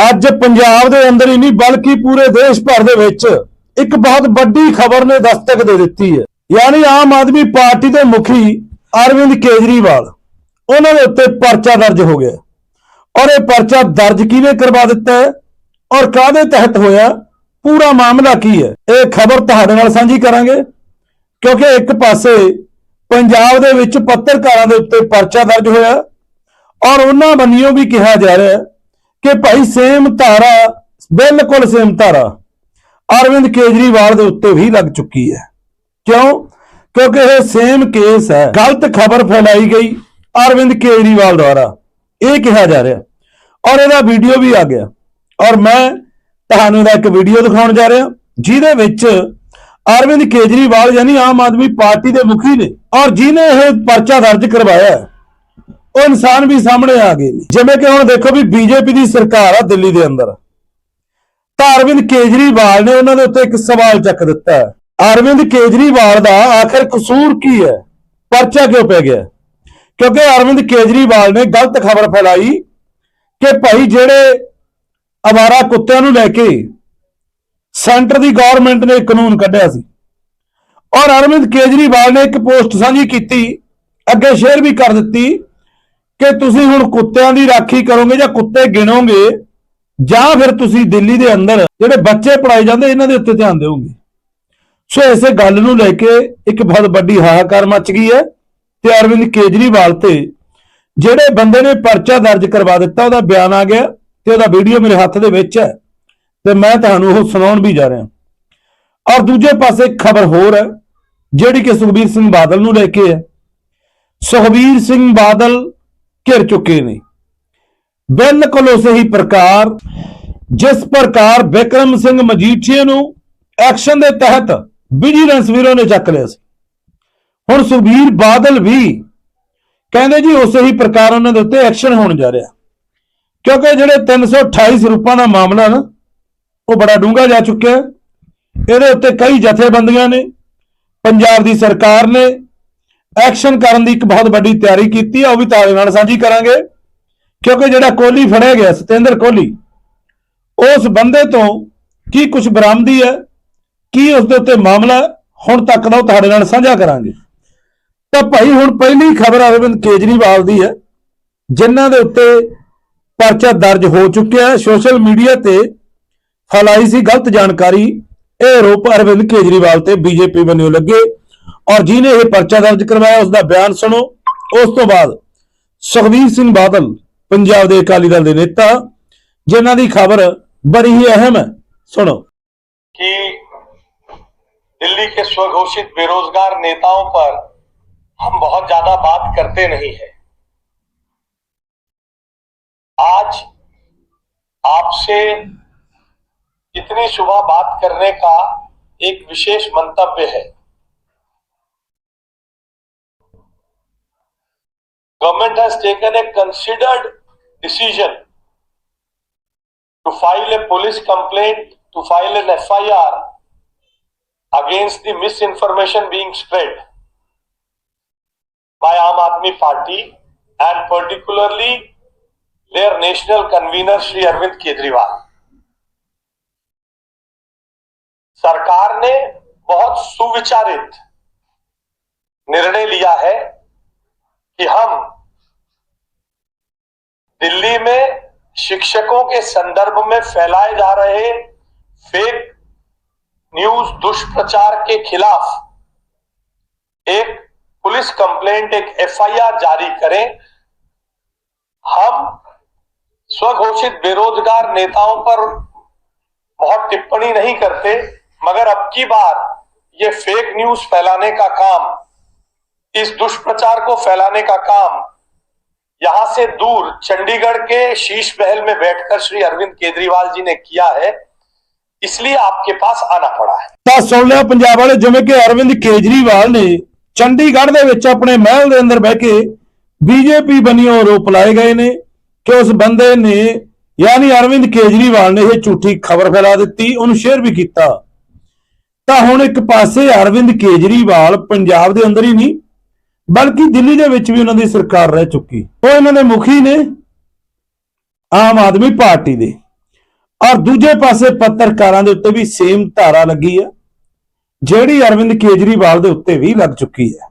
ਅੱਜ ਪੰਜਾਬ ਦੇ ਅੰਦਰ ਹੀ ਨਹੀਂ, ਬਲਕਿ ਪੂਰੇ ਦੇਸ਼ ਭਰ ਦੇ ਵਿੱਚ ਇੱਕ ਬਹੁਤ ਵੱਡੀ ਖਬਰ ਨੇ ਦਸਤਕ ਦੇ ਦਿੱਤੀ ਹੈ। ਯਾਨੀ ਆਮ ਆਦਮੀ ਪਾਰਟੀ ਦੇ ਮੁਖੀ ਅਰਵਿੰਦ ਕੇਜਰੀਵਾਲ, ਉਹਨਾਂ ਦੇ ਉੱਤੇ ਪਰਚਾ ਦਰਜ ਹੋ ਗਿਆ। ਔਰ ਇਹ ਪਰਚਾ ਦਰਜ ਕਿਹਨੇ ਕਰਵਾ ਦਿੱਤਾ ਹੈ ਔਰ ਕਾਹਦੇ ਤਹਿਤ ਹੋਇਆ, ਪੂਰਾ ਮਾਮਲਾ ਕੀ ਹੈ? ਇਹ ਖਬਰ ਤੁਹਾਡੇ ਨਾਲ ਸਾਂਝੀ ਕਰਾਂਗੇ, ਕਿਉਂਕਿ ਇੱਕ ਪਾਸੇ ਪੰਜਾਬ ਦੇ ਵਿੱਚ ਪੱਤਰਕਾਰਾਂ ਦੇ ਉੱਤੇ ਪਰਚਾ ਦਰਜ ਹੋਇਆ ਔਰ ਉਹਨਾਂ ਬੰਨਿਓ ਵੀ ਕਿਹਾ ਜਾ ਰਿਹਾ ਹੈ ਕਿ ਭਾਈ ਸੇਮ ਧਾਰਾ ਬਿਲਕੁਲ ਸੇਮ ਧਾਰਾ ਅਰਵਿੰਦ ਕੇਜਰੀਵਾਲ ਦੇ ਉੱਤੇ ਵੀ ਲੱਗ ਚੁੱਕੀ ਹੈ। ਕਿਉਂ? ਕਿਉਂਕਿ ਇਹ ਸੇਮ ਕੇਸ ਹੈ। ਗਲਤ ਖਬਰ ਫੈਲਾਈ ਗਈ ਅਰਵਿੰਦ ਕੇਜਰੀਵਾਲ ਦੁਆਰਾ। ਇਹ ਕਿਹਾ ਜਾ ਰਿਹਾ। ਔਰ ਇਹਦਾ ਵੀਡੀਓ ਵੀ ਆ ਗਿਆ। ਔਰ ਮੈਂ ਤੁਹਾਨੂੰ ਇਹਦਾ ਇੱਕ ਵੀਡੀਓ ਦਿਖਾਉਣ ਜਾ ਰਿਹਾ। ਜਿਹਦੇ ਵਿੱਚ ਅਰਵਿੰਦ ਕੇਜਰੀਵਾਲ ਯਾਨੀ ਆਮ ਆਦਮੀ ਪਾਰਟੀ ਦੇ ਮੁਖੀ ਨੇ ਔਰ ਜਿਹਨੇ ਇਹ ਪਰਚਾ ਦਰਜ ਕਰਵਾਇਆ ਹੈ, ਉਹ ਇਨਸਾਨ ਵੀ ਸਾਹਮਣੇ ਆ ਗਏ ਨੇ। ਜਿਵੇਂ ਕਿ ਹੁਣ ਦੇਖੋ ਵੀ ਬੀਜੇਪੀ ਦੀ ਸਰਕਾਰ ਆ ਦਿੱਲੀ ਦੇ ਅੰਦਰ। ਤਾਂ ਅਰਵਿੰਦ ਕੇਜਰੀਵਾਲ ਨੇ ਉਹਨਾਂ ਦੇ ਉੱਤੇ ਇੱਕ ਸਵਾਲ ਚੱਕ ਦਿੱਤਾ ਅਰਵਿੰਦ ਕੇਜਰੀਵਾਲ ਦਾ ਆਖਰ ਕਸੂਰ ਕੀ ਹੈ? ਪਰਚਾ ਕਿਉਂ ਪੈ ਗਿਆ? ਕਿਉਂਕਿ ਅਰਵਿੰਦ ਕੇਜਰੀਵਾਲ ਨੇ ਗਲਤ ਖਬਰ ਫੈਲਾਈ ਕਿ ਭਾਈ ਜਿਹੜੇ ਅਵਾਰਾ ਕੁੱਤਿਆਂ ਨੂੰ ਲੈ ਕੇ ਸੈਂਟਰ ਦੀ ਗਵਰਨਮੈਂਟ ਨੇ ਕਾਨੂੰਨ ਕੱਢਿਆ ਸੀ। ਔਰ ਅਰਵਿੰਦ ਕੇਜਰੀਵਾਲ ਨੇ ਇੱਕ ਪੋਸਟ ਸਾਂਝੀ ਕੀਤੀ, ਅੱਗੇ ਸ਼ੇਅਰ ਵੀ ਕਰ ਦਿੱਤੀ ਕਿ ਤੁਸੀਂ ਹੁਣ ਕੁੱਤਿਆਂ ਦੀ ਰਾਖੀ ਕਰੋਗੇ ਜਾਂ ਕੁੱਤੇ ਗਿਣੋਗੇ, ਜਾਂ ਫਿਰ ਤੁਸੀਂ ਦਿੱਲੀ ਦੇ ਅੰਦਰ ਜਿਹੜੇ ਬੱਚੇ ਪੜਾਏ ਜਾਂਦੇ, ਇਹਨਾਂ ਦੇ ਉੱਤੇ ਧਿਆਨ ਦਿਓਗੇ। ਸੋ ਇਸੇ ਗੱਲ ਨੂੰ ਲੈ ਕੇ ਇੱਕ ਬਹੁਤ ਵੱਡੀ ਹਾਹਾਕਾਰ ਮਚ ਗਈ ਹੈ ਤੇ ਅਰਵਿੰਦ ਕੇਜਰੀਵਾਲ ਤੇ ਜਿਹੜੇ ਬੰਦੇ ਨੇ ਪਰਚਾ ਦਰਜ ਕਰਵਾ ਦਿੱਤਾ, ਉਹਦਾ ਬਿਆਨ ਆ ਗਿਆ ਤੇ ਉਹਦਾ ਵੀਡੀਓ ਮੇਰੇ ਹੱਥ ਦੇ ਵਿੱਚ ਹੈ ਤੇ ਮੈਂ ਤੁਹਾਨੂੰ ਉਹ ਸੁਣਾਉਣ ਵੀ ਜਾ ਰਿਹਾ ਔਰ ਦੂਜੇ ਪਾਸੇ ਖਬਰ ਹੋਰ ਹੈ, ਜਿਹੜੀ ਕਿ ਸੁਖਬੀਰ ਸਿੰਘ ਬਾਦਲ ਨੂੰ ਲੈ ਕੇ ਹੈ। ਸੁਖਬੀਰ ਸਿੰਘ ਬਾਦਲ ਘਿਰ ਚੁੱਕੇ ਨੇ। ਬਿਲਕੁਲ ਉਸੇ ਹੀ ਪ੍ਰਕਾਰ, ਜਿਸ ਪ੍ਰਕਾਰ ਵਿਕਰਮ ਸਿੰਘ ਮਜੀਠੀਆ ਨੂੰ ਐਕਸ਼ਨ ਦੇ ਤਹਿਤ ਵਿਜੀਲੈਂਸ ਬਿਊਰੋ ਨੇ ਚੱਕ ਲਿਆ ਸੀ। ਹੁਣ ਸੁਖਬੀਰ ਬਾਦਲ ਵੀ ਕਹਿੰਦੇ ਜੀ ਉਸੇ ਹੀ ਪ੍ਰਕਾਰ ਉਹਨਾਂ ਦੇ ਉੱਤੇ ਐਕਸ਼ਨ ਹੋਣ ਜਾ ਰਿਹਾ। ਕਿਉਂਕਿ ਜਿਹੜੇ 328 ਸਰੂਪਾਂ ਦਾ ਮਾਮਲਾ ਨਾ, ਉਹ ਬੜਾ ਡੂੰਘਾ ਜਾ ਚੁੱਕਿਆ। ਇਹਦੇ ਉੱਤੇ ਕਈ ਜਥੇਬੰਦੀਆਂ ਨੇ, ਪੰਜਾਬ ਦੀ ਸਰਕਾਰ ਨੇ ਐਕਸ਼ਨ ਕਰਨ ਦੀ ਇੱਕ ਬਹੁਤ ਵੱਡੀ ਤਿਆਰੀ ਕੀਤੀ ਹੈ ਉਹ ਵੀ ਤੁਹਾਡੇ ਨਾਲ ਸਾਂਝੀ ਕਰਾਂਗੇ। ਕਿਉਂਕਿ ਜਿਹੜਾ ਕੋਹਲੀ ਫੜਿਆ ਗਿਆ, ਸਤਿੰਦਰ ਕੋਹਲੀ, ਉਸ ਬੰਦੇ ਤੋਂ ਕੀ ਕੁਝ ਬਰਾਮਦੀ ਹੈ, ਕੀ ਉਸ ਦੇ ਉੱਤੇ ਮਾਮਲਾ ਹੁਣ ਤੱਕ ਦਾ ਉਹ ਤੁਹਾਡੇ ਨਾਲ ਸਾਂਝਾ ਕਰਾਂਗੇ। ਤਾਂ ਭਾਈ, ਹੁਣ ਪਹਿਲੀ ਖਬਰ ਅਰਵਿੰਦ ਕੇਜਰੀਵਾਲ ਦੀ ਹੈ, ਜਿਨ੍ਹਾਂ ਦੇ ਉੱਤੇ ਪਰਚਾ ਦਰਜ ਹੋ ਚੁੱਕਿਆ ਹੈ। ਸੋਸ਼ਲ ਮੀਡੀਆ ਤੇ ਫੈਲਾਈ ਸੀ ਗਲਤ ਜਾਣਕਾਰੀ। ਇਹ ਆਰੋਪ ਅਰਵਿੰਦ ਕੇਜਰੀਵਾਲ ਤੇ ਬੀਜੇਪੀ ਵੱਲੋਂ ਲੱਗੇ। ਔਰ ਜਿਹਨੇ ਇਹ ਪਰਚਾ ਦਰਜ ਕਰਵਾਇਆ ਉਸ ਦਾ ਬਿਆਨ ਸੁਣੋ ਉਸ ਤੋਂ ਬਾਅਦ ਸੁਖਬੀਰ ਸਿੰਘ ਬਾਦਲ ਪੰਜਾਬ ਦੇ ਅਕਾਲੀ ਦਲ ਦੇ ਨੇਤਾ ਜਿਨ੍ਹਾਂ ਦੀ ਖਬਰ ਬੜੀ ਹੀ ਅਹਿਮ ਹੈ ਸੁਣੋ कि दिल्ली के स्वघोषित बेरोजगार नेताओं पर हम बहुत ज्यादा बात करते नहीं है आज आपसे इतनी सुबह बात करने का एक विशेष मंतव्य है government has taken a considered decision to file a police complaint, to file an FIR against the misinformation being spread by Aam Aadmi Party and particularly their national convener Shri Arvind Kejriwal. सरकार ने बहुत सुविचारित निर्णय लिया है कि हम दिल्ली में शिक्षकों के संदर्भ में फैलाए जा रहे फेक न्यूज़ दुष्प्रचार के खिलाफ एक पुलिस कंप्लेंट एक एफआईआर जारी करें। हम स्वघोषित बेरोजगार नेताओं पर बहुत टिप्पणी नहीं करते, मगर अब की बार ये फेक न्यूज़ फैलाने का काम इस दुष्प्रचार को फैलाने का काम यहां से दूर चंडीगढ़ के शीश महल में बैठकर श्री अरविंद केजरीवाल जी ने किया है इसलिए आपके पास आना पड़ा है ਤਾਂ ਸੁਣ ਲਿਆ ਪੰਜਾਬ ਵਾਲੇ ਜਿਵੇਂ ਕਿ ਅਰਵਿੰਦ ਕੇਜਰੀਵਾਲ ਨੇ ਚੰਡੀਗੜ੍ਹ ਦੇ ਵਿੱਚ ਆਪਣੇ ਮਹਿਲ ਦੇ ਅੰਦਰ ਬਹਿ ਕੇ ਬੀਜੇਪੀ ਬੰਨਿਓ ਆਰੋਪ ਲਾਏ ਗਏ ਨੇ ਕਿ ਉਸ ਬੰਦੇ ਨੇ ਯਾਨੀ ਅਰਵਿੰਦ ਕੇਜਰੀਵਾਲ ਨੇ ਇਹ ਝੂਠੀ ਖਬਰ ਫੈਲਾ ਦਿੱਤੀ ਉਹਨੂੰ ਸ਼ੇਅਰ ਵੀ ਕੀਤਾ ਤਾਂ ਹੁਣ ਇੱਕ ਪਾਸੇ ਅਰਵਿੰਦ ਕੇਜਰੀਵਾਲ ਪੰਜਾਬ ਦੇ ਅੰਦਰ ਹੀ ਨਹੀਂ ਬਲਕਿ ਦਿੱਲੀ ਦੇ ਵਿੱਚ ਵੀ ਉਹਨਾਂ ਦੀ ਸਰਕਾਰ ਰਹਿ ਚੁੱਕੀ। ਉਹ ਇਹਨਾਂ ਦੇ ਮੁਖੀ ਨੇ ਆਮ ਆਦਮੀ ਪਾਰਟੀ ਦੇ। ਔਰ ਦੂਜੇ ਪਾਸੇ ਪੱਤਰਕਾਰਾਂ ਦੇ ਉੱਤੇ ਵੀ ਸੇਮ ਧਾਰਾ ਲੱਗੀ ਹੈ ਜਿਹੜੀ ਅਰਵਿੰਦ ਕੇਜਰੀਵਾਲ ਦੇ ਉੱਤੇ ਵੀ ਲੱਗ ਚੁੱਕੀ ਹੈ।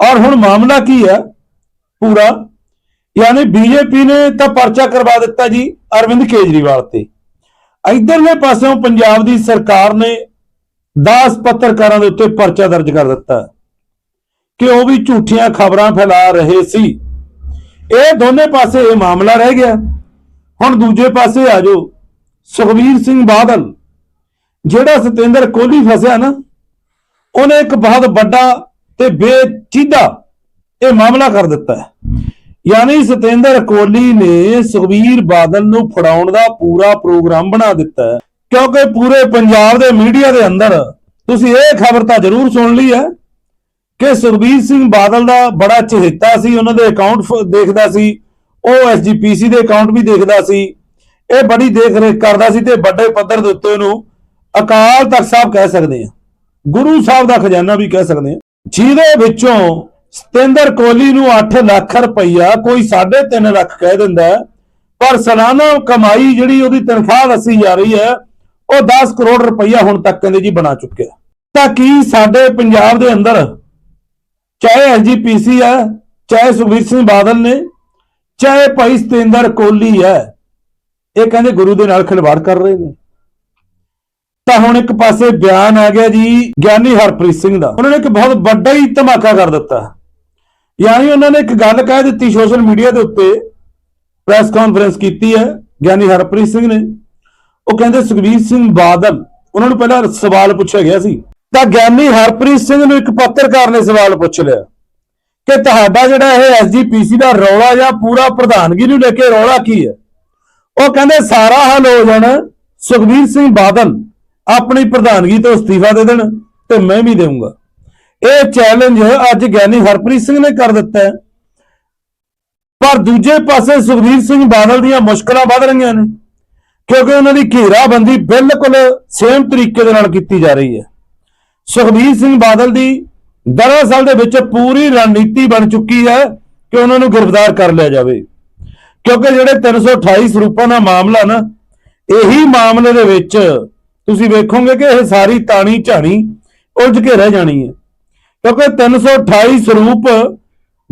ਔਰ ਹੁਣ ਮਾਮਲਾ ਕੀ ਹੈ ਪੂਰਾ? ਯਾਨੀ ਬੀਜੇਪੀ ਨੇ ਤਾਂ ਪਰਚਾ ਕਰਵਾ ਦਿੱਤਾ ਜੀ ਅਰਵਿੰਦ ਕੇਜਰੀਵਾਲ ਤੇ। ਇਧਰਲੇ ਪਾਸਿਓਂ ਪੰਜਾਬ ਦੀ ਸਰਕਾਰ ਨੇ 10 ਪੱਤਰਕਾਰਾਂ ਦੇ ਉੱਤੇ ਪਰਚਾ ਦਰਜ ਕਰ ਦਿੱਤਾ। ਕਿ ਉਹ ਵੀ ਝੂਠੀਆਂ ਖਬਰਾਂ ਫੈਲਾ ਰਹੇ ਸੀ। ਇਹ ਦੋਨੇ ਪਾਸੇ ਇਹ ਮਾਮਲਾ ਰਹਿ ਗਿਆ। ਹੁਣ ਦੂਜੇ ਪਾਸੇ ਆ ਜਾਓ। ਸੁਖਬੀਰ ਸਿੰਘ ਬਾਦਲ, ਜਿਹੜਾ ਸਤਿੰਦਰ ਕੋਹਲੀ ਫਸਿਆ ਨਾ, ਉਹਨੇ ਇੱਕ ਬਹੁਤ ਵੱਡਾ ਤੇ ਬੇਚੀਦਾ ਇਹ ਮਾਮਲਾ ਕਰ ਦਿੱਤਾ ਹੈ। ਯਾਨੀ ਸਤਿੰਦਰ ਕੋਹਲੀ ਨੇ ਸੁਖਬੀਰ ਬਾਦਲ ਨੂੰ ਫੜਾਉਣ ਦਾ ਪੂਰਾ ਪ੍ਰੋਗਰਾਮ ਬਣਾ ਦਿੱਤਾ ਹੈ। ਕਿਉਂਕਿ ਪੂਰੇ ਪੰਜਾਬ ਦੇ ਮੀਡੀਆ ਦੇ ਅੰਦਰ ਤੁਸੀਂ ਇਹ ਖਬਰ ਤਾਂ ਜ਼ਰੂਰ ਸੁਣ ਲਈ ਹੈ ਕਿ ਸੁਖਬੀਰ ਸਿੰਘ ਬਾਦਲ ਦਾ ਬੜਾ ਚਹੇਤਾ ਸੀ, ਉਹਨਾਂ ਦੇ ਅਕਾਊਂਟ ਦੇਖਦਾ ਸੀ, ਉਹ ਐਸਜੀਪੀਸੀ ਦੇ ਅਕਾਊਂਟ ਵੀ ਦੇਖਦਾ ਸੀ। ਇਹ ਬੜੀ ਦੇਖ ਰੇਖ ਕਰਦਾ ਸੀ ਤੇ ਵੱਡੇ ਪੱਧਰ ਦੇ ਉੱਤੇ ਉਹਨੂੰ ਅਕਾਲ ਤਖਤ ਸਾਹਿਬ ਕਹਿ ਸਕਦੇ ਆ। ਗੁਰੂ ਸਾਹਿਬ ਦਾ ਖਜ਼ਾਨਾ ਵੀ ਕਹਿ ਸਕਦੇ ਆ। ਜਿਹਦੇ ਵਿੱਚੋਂ ਸਤਿੰਦਰ ਕੋਹਲੀ ਨੂੰ 8 ਲੱਖ ਰੁਪਈਆ ਕੋਈ 3.5 ਲੱਖ ਕਹਿ ਦਿੰਦਾ ਪਰ ਸਾਲਾਨਾ ਕਮਾਈ ਜਿਹੜੀ ਉਹਦੀ ਤਨਖਾਹ ਦੱਸੀ ਜਾ ਰਹੀ ਹੈ, ਉਹ 10 ਕਰੋੜ ਰੁਪਈਆ ਹੁਣ ਤੱਕ ਕਹਿੰਦੇ ਜੀ ਬਣਾ ਚੁੱਕਿਆ। ਤਾਂ ਕੀ ਸਾਡੇ ਪੰਜਾਬ ਦੇ ਅੰਦਰ ਚਾਹੇ ਐਸਜੀਪੀਸੀ ਹੈ ਚਾਹੇ ਸੁਖਬੀਰ ਸਿੰਘ ਬਾਦਲ ਨੇ, ਚਾਹੇ ਭਾਈ ਸਤਿੰਦਰ ਕੋਹਲੀ ਹੈ ਇਹ ਕਹਿੰਦੇ ਗੁਰੂ ਦੇ ਨਾਲ ਖਿਲਵਾੜ ਕਰ ਰਹੇ ਨੇ। ਤਾਂ ਹੁਣ ਇੱਕ ਪਾਸੇ ਬਿਆਨ ਆ ਗਿਆ ਜੀ ਗਿਆਨੀ ਹਰਪ੍ਰੀਤ ਸਿੰਘ ਦਾ। ਉਹਨਾਂ ਨੇ ਇੱਕ ਬਹੁਤ ਵੱਡਾ ਹੀ ਧਮਾਕਾ ਕਰ ਦਿੱਤਾ। ਯਾਨੀ ਉਹਨਾਂ ਨੇ ਇੱਕ ਗੱਲ ਕਹਿ ਦਿੱਤੀ ਸੋਸ਼ਲ ਮੀਡੀਆ ਦੇ ਉੱਤੇ, ਪ੍ਰੈਸ ਕਾਨਫਰੰਸ ਕੀਤੀ ਹੈ, ਗਿਆਨੀ ਹਰਪ੍ਰੀਤ ਸਿੰਘ ਨੇ। ਉਹ ਕਹਿੰਦੇ ਸੁਖਬੀਰ ਸਿੰਘ ਬਾਦਲ, ਉਹਨਾਂ ਨੂੰ ਪਹਿਲਾਂ ਸਵਾਲ ਪੁੱਛਿਆ ਗਿਆ ਸੀ ਤਾਂ ਗਿਆਨੀ ਹਰਪ੍ਰੀਤ ਸਿੰਘ ਨੂੰ ਇੱਕ ਪੱਤਰਕਾਰ ਨੇ ਸਵਾਲ ਪੁੱਛ ਲਿਆ ਕਿ ਤੁਹਾਡਾ ਜਿਹੜਾ ਇਹ ਐਸਜੀਪੀਸੀ ਦਾ ਰੌਲਾ ਜਾਂ ਪੂਰਾ ਪ੍ਰਧਾਨਗੀ ਨੂੰ ਲੈ ਕੇ ਰੌਲਾ ਕੀ ਹੈ? ਉਹ ਕਹਿੰਦੇ, ਸਾਰਾ ਹੱਲ ਹੋ ਜਾਣਾ ਸੁਖਬੀਰ ਸਿੰਘ ਬਾਦਲ ਆਪਣੀ ਪ੍ਰਧਾਨਗੀ ਤੋਂ ਅਸਤੀਫਾ ਦੇ ਦੇਣ ਤੇ ਮੈਂ ਵੀ ਦੇਵਾਂਗਾ ਇਹ ਚੈਲੰਜ ਅੱਜ ਗਿਆਨੀ ਹਰਪ੍ਰੀਤ ਸਿੰਘ ਨੇ ਕਰ ਦਿੱਤਾ ਪਰ ਦੂਜੇ ਪਾਸੇ ਸੁਖਬੀਰ ਸਿੰਘ ਬਾਦਲ ਦੀਆਂ ਮੁਸ਼ਕਲਾਂ ਵੱਧ ਰਹੀਆਂ ਨੇ, ਕਿਉਂਕਿ ਉਹਨਾਂ ਦੀ ਘੇਰਾਬੰਦੀ ਬਿਲਕੁਲ ਸੇਮ ਤਰੀਕੇ ਦੇ ਨਾਲ ਕੀਤੀ ਜਾ ਰਹੀ ਹੈ। ਸੁਖਬੀਰ ਸਿੰਘ ਬਾਦਲ ਦੀ ਦਰਅਸਲ ਦੇ ਵਿੱਚ ਪੂਰੀ ਰਣਨੀਤੀ ਬਣ ਚੁੱਕੀ ਹੈ ਕਿ ਉਹਨਾਂ ਨੂੰ ਗ੍ਰਿਫਤਾਰ ਕਰ ਲਿਆ ਜਾਵੇ। ਕਿਉਂਕਿ ਜਿਹੜੇ 328 ਸਰੂਪਾਂ ਦਾ ਮਾਮਲਾ ਨਾ, ਇਹੀ ਮਾਮਲੇ ਦੇ ਵਿੱਚ ਤੁਸੀਂ ਵੇਖੋਗੇ ਕਿ ਇਹ ਸਾਰੀ ਤਾਣੀ ਝਾਣੀ ਉਲਝ ਕੇ ਰਹਿ ਜਾਣੀ ਹੈ। ਕਿਉਂਕਿ 328 ਸਰੂਪ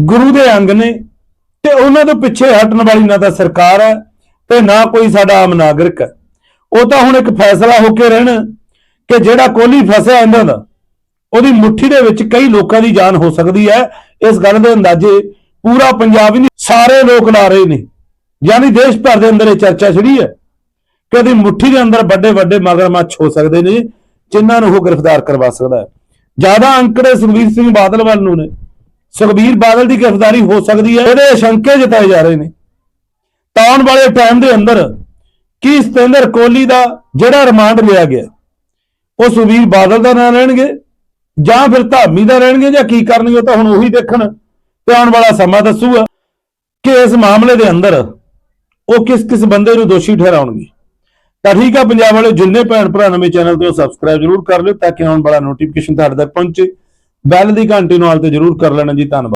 ਗੁਰੂ ਦੇ ਅੰਗ ਨੇ ਤੇ ਉਹਨਾਂ ਤੋਂ ਪਿੱਛੇ ਹਟਣ ਵਾਲੀ ਨਾ ਤਾਂ ਸਰਕਾਰ ਹੈ ਤੇ ਨਾ ਕੋਈ ਸਾਡਾ ਆਮ ਨਾਗਰਿਕ ਹੈ। ਉਹ ਤਾਂ ਹੁਣ ਇੱਕ ਫੈਸਲਾ ਹੋ ਕੇ ਰਹਿਣ। ਕਿ ਜਿਹੜਾ ਕੋਹਲੀ ਫਸਿਆ ਇਹਨਾਂ ਦਾ, ਉਹਦੀ ਮੁੱਠੀ ਦੇ ਵਿੱਚ ਕਈ ਲੋਕਾਂ ਦੀ ਜਾਨ ਹੋ ਸਕਦੀ ਹੈ। ਇਸ ਗੱਲ ਦੇ ਅੰਦਾਜ਼ੇ ਪੂਰਾ ਪੰਜਾਬ ਹੀ ਨਹੀਂ, ਸਾਰੇ ਲੋਕ ਲਾ ਰਹੇ ਨੇ। ਯਾਨੀ ਦੇਸ਼ ਭਰ ਦੇ ਅੰਦਰ ਇਹ ਚਰਚਾ ਛਿੜੀ ਹੈ ਕਿ ਉਹਦੀ ਮੁੱਠੀ ਦੇ ਅੰਦਰ ਵੱਡੇ ਵੱਡੇ ਮਗਰਮੱਛ ਹੋ ਸਕਦੇ ਨੇ, ਜਿਨ੍ਹਾਂ ਨੂੰ ਉਹ ਗ੍ਰਿਫਤਾਰ ਕਰਵਾ ਸਕਦਾ ਹੈ। ਜ਼ਿਆਦਾ ਅੰਕੜੇ ਸੁਖਬੀਰ ਸਿੰਘ ਬਾਦਲ ਵੱਲ ਨੂੰ ਨੇ। ਸੁਖਬੀਰ ਬਾਦਲ ਦੀ ਗ੍ਰਿਫਤਾਰੀ ਹੋ ਸਕਦੀ ਹੈ, ਇਹਦੇ ਸ਼ੰਕੇ ਜਤਾਏ ਜਾ ਰਹੇ ਨੇ। ਤਾਂ ਆਉਣ ਵਾਲੇ ਟਾਈਮ ਦੇ ਅੰਦਰ ਕੀ ਸਤਿੰਦਰ ਕੋਹਲੀ ਦਾ ਜਿਹੜਾ ਰਿਮਾਂਡ ਲਿਆ ਗਿਆ? ਉਹ ਸੁਖਬੀਰ ਬਾਦਲ ਦਾ ਨਾਂ ਲੈਣਗੇ ਜਾਂ ਫਿਰ ਧਾਮੀ ਦਾ ਰਹਿਣਗੇ ਜਾਂ ਕੀ ਕਰਨਗੇ ਉਹ ਤਾਂ ਹੁਣ ਉਹੀ ਦੇਖਣ ਤੇ ਆਉਣ ਵਾਲਾ ਸਮਾਂ ਦੱਸੂਗਾ ਕਿ ਇਸ ਮਾਮਲੇ ਦੇ ਅੰਦਰ ਉਹ ਕਿਸ ਕਿਸ ਬੰਦੇ ਨੂੰ ਦੋਸ਼ੀ ਠਹਿਰਾਉਣਗੇ। ਤਾਂ ਠੀਕ ਆ, ਪੰਜਾਬ ਵਾਲੇ ਜਿੰਨੇ ਭੈਣ ਭਰਾ ਨਵੇਂ ਚੈਨਲ ਤੇ ਸਬਸਕ੍ਰਾਈਬ ਜਰੂਰ ਕਰ ਲਿਓ ਤਾਂ ਕਿ ਆਉਣ ਵਾਲਾ ਨੋਟੀਫਿਕੇਸ਼ਨ ਤੁਹਾਡੇ ਤੱਕ ਪਹੁੰਚੇ। ਬੈਲ ਦੀ ਘੰਟੀ ਨੂੰ ਨਾਲ ਤੇ ਜਰੂਰ ਕਰ ਲੈਣਾ ਜੀ, ਧੰਨਵਾਦ।